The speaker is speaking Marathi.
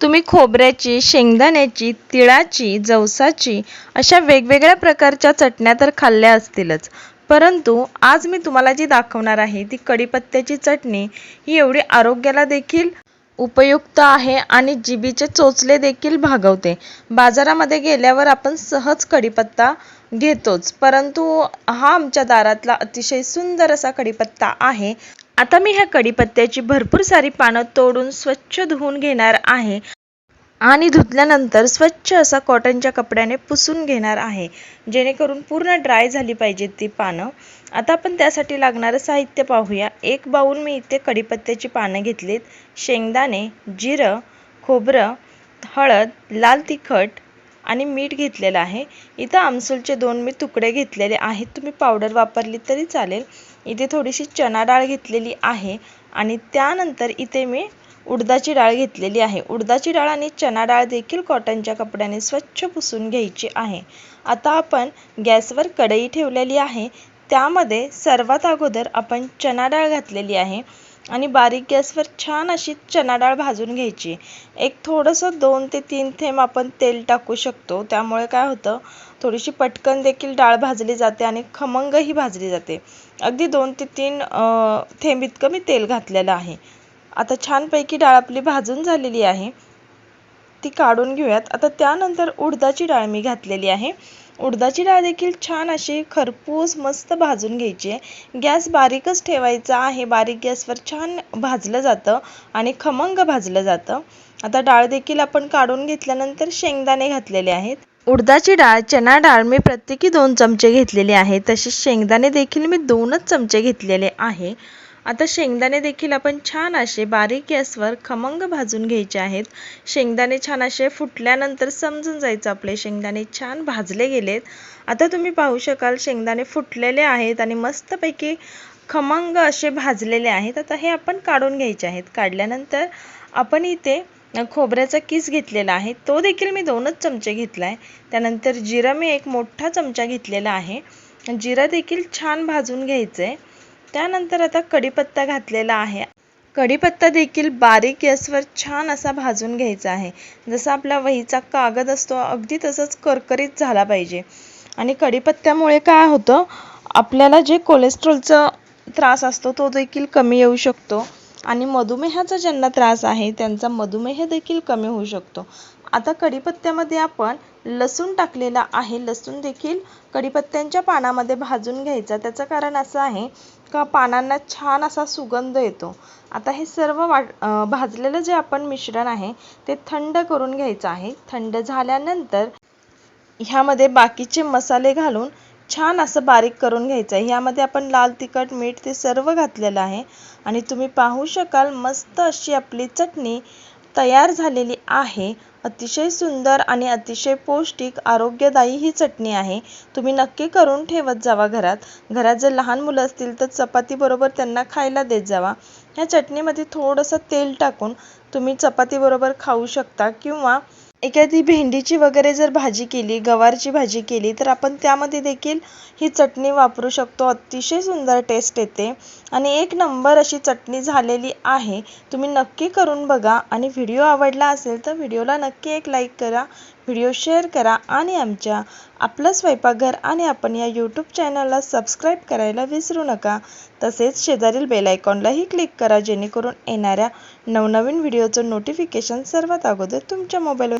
तुम्ही खोबऱ्याची शेंगदाण्याची तिळाची जवसाची अशा वेगवेगळ्या प्रकारच्या चटण्या तर खाल्ल्या असतीलच. परंतु आज मी तुम्हाला जी दाखवणार आहे ती कढीपत्त्याची चटणी ही एवढी आरोग्याला देखील उपयुक्त आहे आणि जिबीचे चोचले देखील भागवते. बाजारामध्ये गेल्यावर आपण सहज कढीपत्ता घेतोच परंतु हा आमच्या दारातला अतिशय सुंदर असा कढीपत्ता आहे. आता मी ह्या कढीपत्त्याची भरपूर सारी पानं तोडून स्वच्छ धुवून घेणार आहे. आणि धुतल्यानंतर स्वच्छ असा कॉटनच्या कपड्याने पुसून घेणार आहे. जेणेकरून पूर्ण ड्राय झाली पाहिजेत ती पानं. आता आपण त्यासाठी लागणारं साहित्य पाहूया. एक बाऊल मी इथे कढीपत्त्याची पानं घेतलीत. शेंगदाणे जिरं खोबरं हळद लाल तिखट आणि मीठ घेतलेलं आहे. इथं आमसूलचे दोन मी तुकडे घेतलेले आहेत. तुम्ही पावडर वापरली तरी चालेल. इथे थोडीशी चणा डाळ घेतलेली आहे आणि त्यानंतर इथे मी उडदाची डाळ घेतलेली आहे. उडदाची डाळ आणि चणा डाळ देखील कॉटनच्या कपड्याने स्वच्छ पुसून घ्यायची आहे. आता आपण गॅसवर कढई ठेवलेली आहे. त्यामध्ये सर्वात अगोदर आपण चणा डाळ घातलेली आहे. आणि बारीक गॅसवर छान अशी चणा डाळ भाजून घ्यायची. एक थोडंसं दोन ते तीन थेंब आपण तेल टाकू शकतो. त्यामुळे काय होतं थोडीशी पटकन देखील डाळ भाजली जाते आणि खमंगही भाजली जाते. अगदी दोन ते तीन थेंब इतकं मी तेल घातलेलं आहे. आता छानपैकी डाळ आपली भाजून झालेली आहे. ती काढून घेऊयात. आता त्यानंतर उडदाची डाळ मी घातलेली आहे. उडदाची डाळ देखील छान अशी खरपूस मस्त भाजून घ्यायची आहे. गॅस बारीकच ठेवायचा आहे. बारीक गॅसवर छान भाजलं जातं आणि खमंग भाजलं जातं. आता डाळ देखील आपण काढून घेतल्यानंतर शेंगदाणे घातलेले आहेत. उडदाची डाळ चणा डाळ मी प्रत्येकी दोन चमचे घेतलेले आहे. तसेच शेंगदाणे देखील मी दोनच चमचे घेतलेले आहे. आता शेंगदाणे देखील आपण छान असे बारीक गॅसवर खमंग भाजून घ्यायचे आहेत. शेंगदाणे छान असे फुटल्यानंतर समजून जायचं आपले शेंगदाणे छान भाजले गेलेत. आता तुम्ही पाहू शकाल शेंगदाणे फुटलेले आहेत आणि मस्तपैकी खमंग असे भाजलेले आहेत. आता हे आपण काढून घ्यायचे आहेत. काढल्यानंतर आपण इथे खोबऱ्याचा किस घेतलेला आहे. तो देखील मी दोनच चमचे घेतला आहे त्यानंतर जिरा मी एक मोठा चमचा घेतलेला आहे. जिरा देखील छान भाजून घ्यायचं आहे त्यानंतर आता कढीपत्ता घातलेला आहे. कढीपत्ता देखील बारीक गॅसवर छान असा भाजून घ्यायचा आहे. जसा आपला वहीचा कागद असतो अगदी तसंच करकरीत झाला पाहिजे. आणि कढीपत्त्यामुळे काय होतं आपल्याला जे कोलेस्ट्रॉलचा त्रास असतो तो देखील कमी येऊ शकतो. आणि मधुमेहाचा ज्यांना त्रास आहे त्यांचा मधुमेह देखील कमी होऊ शकतो. आता कढीपत्त्यामध्ये आपण लसूण टाकलेला आहे. लसूण देखील कढीपत्त्यांच्या पानामध्ये भाजून घ्यायचा. त्याचं कारण असं आहे का पानांना छान असा सुगंध येतो. आता हे सर्व वाट भाजलेलं जे आपण मिश्रण आहे ते थंड करून घ्यायचं आहे. थंड झाल्यानंतर ह्यामध्ये बाकीचे मसाले घालून छान असं बारीक करून घ्यायचं आहे. ह्यामध्ये आपण लाल तिखट मीठ ते सर्व घातलेलं आहे. आणि तुम्ही पाहू शकाल मस्त अशी आपली चटणी तयार झालेली आहे. अतिशय सुंदर आणि अतिशय पौष्टिक आरोग्यदायी ही चटणी आहे. तुम्ही नक्की करून ठेवत जावा घरात. घरात जर लहान मुलं असतील तर चपातीबरोबर त्यांना खायला देत जावा. ह्या चटणीमध्ये थोडंसं तेल टाकून तुम्ही चपातीबरोबर खाऊ शकता किंवा एखादी भेंडीची वगैरे जर भाजी केली गवारची भाजी केली तर आपण त्यामध्ये देखील ही चटणी वापरू शकतो. अतिशय सुंदर टेस्ट येते. आणि एक नंबर अशी चटणी झालेली आहे. तुम्ही नक्की करून बघा. आणि व्हिडिओ आवडला असेल तर व्हिडिओला नक्की एक लाईक करा. व्हिडिओ शेअर करा. आणि आमच्या आपलं स्वयंपाकघर आणि आपण या यूट्यूब चॅनलला सबस्क्राईब करायला विसरू नका. तसेच शेजारील बेल आयकॉनलाही क्लिक करा. जेणेकरून येणाऱ्या नवनवीन व्हिडिओचं नोटिफिकेशन सर्वात अगोदर तुमच्या मोबाईलवर